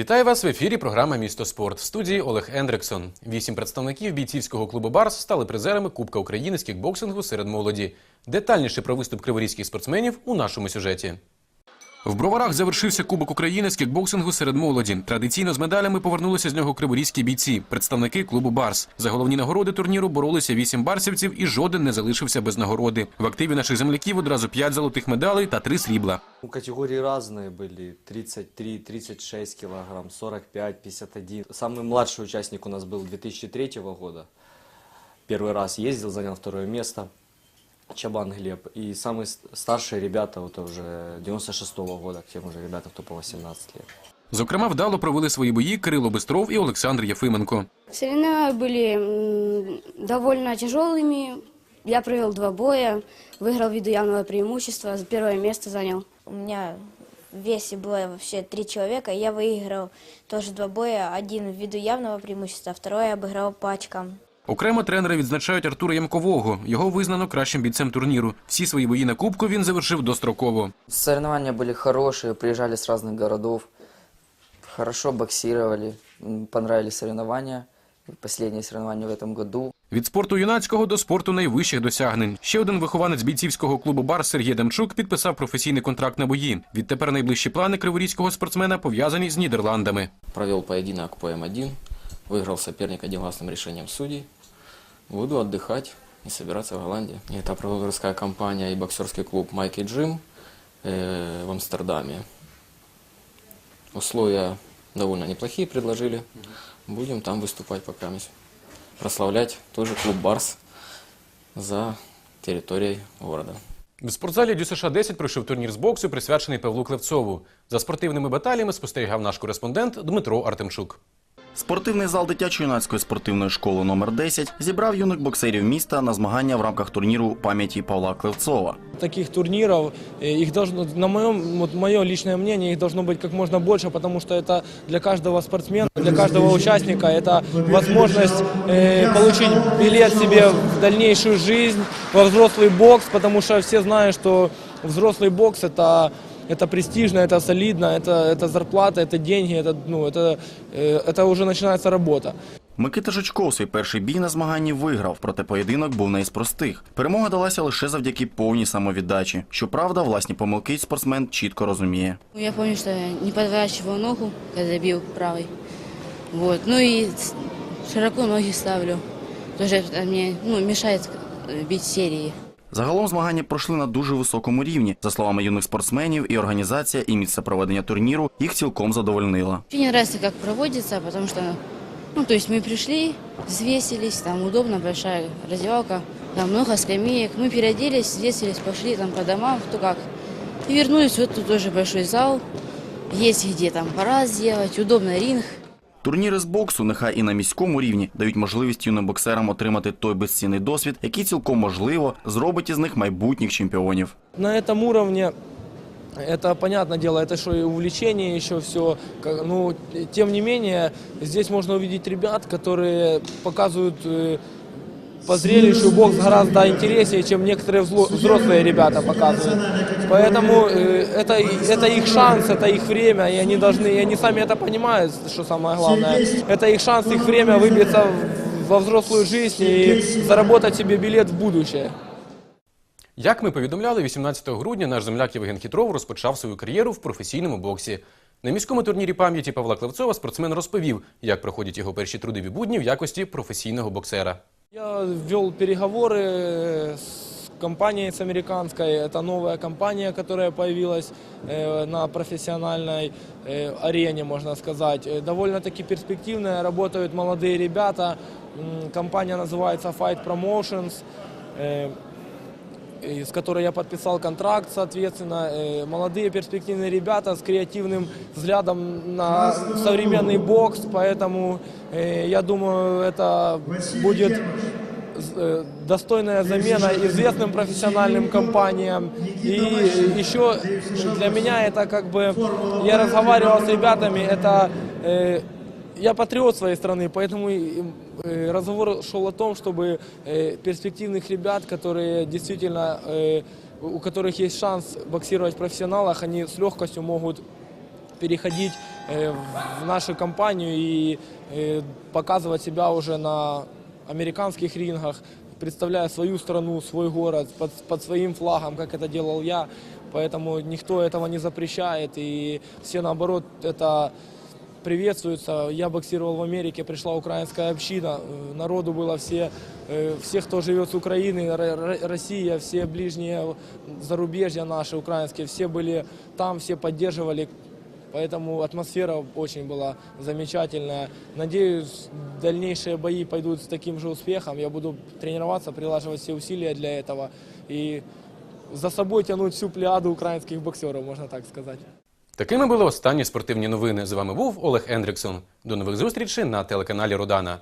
Вітаю вас в ефірі. Програма Місто спорт в студії Олег Ендриксон. Вісім представників бійцівського клубу Барс стали призерами Кубка України з кікбоксингу серед молоді. Детальніше про виступ криворізьких спортсменів у нашому сюжеті. В броварах завершився Кубок України з кікбоксингу серед молоді. Традиційно з медалями повернулися з нього криворізькі бійці, представники клубу Барс. За головні нагороди турніру боролися вісім барсівців, і жоден не залишився без нагороди. В активі наших земляків одразу п'ять золотих медалей та три срібла. Ну, Категории разные были. 33, 36 килограмм, 45, 51. Самый младший участник у нас был 2003 года. Первый раз ездил, занял второе место. Чабан Глеб. И самые с- старшие ребята, вот уже 96 года, к тем уже ребята, кто по 18 лет. Зокрема, вдало провели свої бої Кирило Бистров і Олександр Єфименко. Соревнования были м, довольно тяжелыми. Я провел два боя, выиграл ввиду явного преимущества, первое место занял. У меня в весе было вообще три человека, и я выиграл тоже два боя. Один ввиду явного преимущества, второй я обыграл по очкам. Окремо тренери відзначають Артура Ямкового. Його визнано кращим бійцем турніру. Всі свої бої на кубку він завершив достроково. Соревнования были хорошие, приезжали с разных городов, хорошо боксировали, м, понравились соревнования. Последние соревнования в этом году. Від спорту юнацького до спорту найвищих досягнень. Ще один вихованець бійцівського клубу Бар Сергій Демчук підписав професійний контракт на бої. Відтепер найближчі плани криворізького спортсмена пов'язані з Нідерландами. провел поединок по М1, выиграл соперника единогласным решением судей. Буду отдыхать и собираться в Голландии. И Это продюсерская компания и боксерский клуб Майки Джим э, в Амстердаме. Условия довольно неплохие предложили. Будем там выступать пока. Прославлять тоже клуб Барс за территорией города. В спортзалі ДЮСШ 10 пройшов турнір з боксу, присвячений Павлу Клевцову. За спортивними баталіями спостерігав наш кореспондент Дмитро Артемчук. Спортивний зал дитячо-юнацької спортивної школи номер 10 зібрав юних боксерів міста на змагання в рамках турніру пам'яті Павла Клевцова. таких турниров, э, их должно, на моем, вот мое личное мнение, их должно быть как можно больше, потому что это для каждого спортсмена, для каждого участника, это возможность э, получить билет себе в дальнейшую жизнь, во взрослый бокс, потому что все знают, что взрослый бокс это это престижно, это солидно, это, это зарплата, это деньги, это, ну, это, э, это уже начинается работа. Микита Жучков свій перший бій на змаганні виграв, проте поєдинок був не із простих. Перемога далася лише завдяки повній самовіддачі. Щоправда, власні помилки спортсмен чітко розуміє. Ну, Я помню, что я не подворачивал ногу, когда бил правой. Вот. Ну и с- широко ноги ставлю. Тоже это мне ну, мешает э, бить серии. Загалом змагання пройшли на дуже високому рівні. За словами юних спортсменів, і організація, і місце проведення турніру їх цілком задовольнила. Мне не нравится, как проводится, потому что, ну, то есть мы пришли, взвесились, там удобно, большая раздевалка, там много скамеек. Мы переоделись, взвесились, пошли там по домам, кто как. И вернулись, вот тут тоже большой зал, есть где там пора сделать, удобно ринг. Турніри з боксу, нехай і на міському рівні, дають можливість юним боксерам отримати той безцінний досвід, який цілком можливо зробить із них майбутніх чемпіонів. На этом уровне это, понятное дело, это что и увлечение еще все. Ну, тем не менее, здесь можно увидеть ребят, которые показывают э, по зрелищу бокс гораздо интереснее, чем некоторые взло- взрослые ребята показывают. Поэтому э, это, это их шанс, это их время, и они должны, и они сами это понимают, что самое главное. Это их шанс, их время выбиться в- во взрослую жизнь и заработать себе билет в будущее. Як ми повідомляли, 18 грудня наш земляк Євген Хітров розпочав свою кар'єру в професійному боксі. На міському турнірі пам'яті Павла Клевцова спортсмен розповів, як проходять його перші трудові будні в якості професійного боксера. Я вел переговоры с компанией с американской. Это новая компания, которая появилась э, на профессиональной э, арене, можно сказать. Э, Довольно-таки перспективная, работают молодые ребята. М, Компания называется Fight Promotions. С которой я подписал контракт, соответственно. Э, Молодые перспективные ребята с креативным взглядом на современный бокс, поэтому э, я думаю, это будет э, достойная замена известным профессиональным компаниям. И еще для меня это как бы, я разговаривал с ребятами, это я патриот своей страны, поэтому разговор шел о том, чтобы э, перспективных ребят, которые действительно, э, у которых есть шанс боксировать в профессионалах, они с легкостью могут переходить э, в нашу компанию и э, показывать себя уже на американских рингах, представляя свою страну, свой город под, под своим флагом, как это делал я. Поэтому никто этого не запрещает, и все наоборот это приветствуются. Я боксировал в Америке, пришла украинская община, э, народу было все, э, все, кто живет с Украины, Россия, все ближние зарубежья наши украинские, все были там, все поддерживали. Поэтому атмосфера очень была замечательная. Надеюсь, дальнейшие бои пойдут с таким же успехом. Я буду тренироваться, прилаживать все усилия для этого и за собой тянуть всю плеяду украинских боксеров, можно так сказать. Такими були останні спортивні новини. З вами був Олег Ендриксон. До нових зустрічей на телеканалі Родана.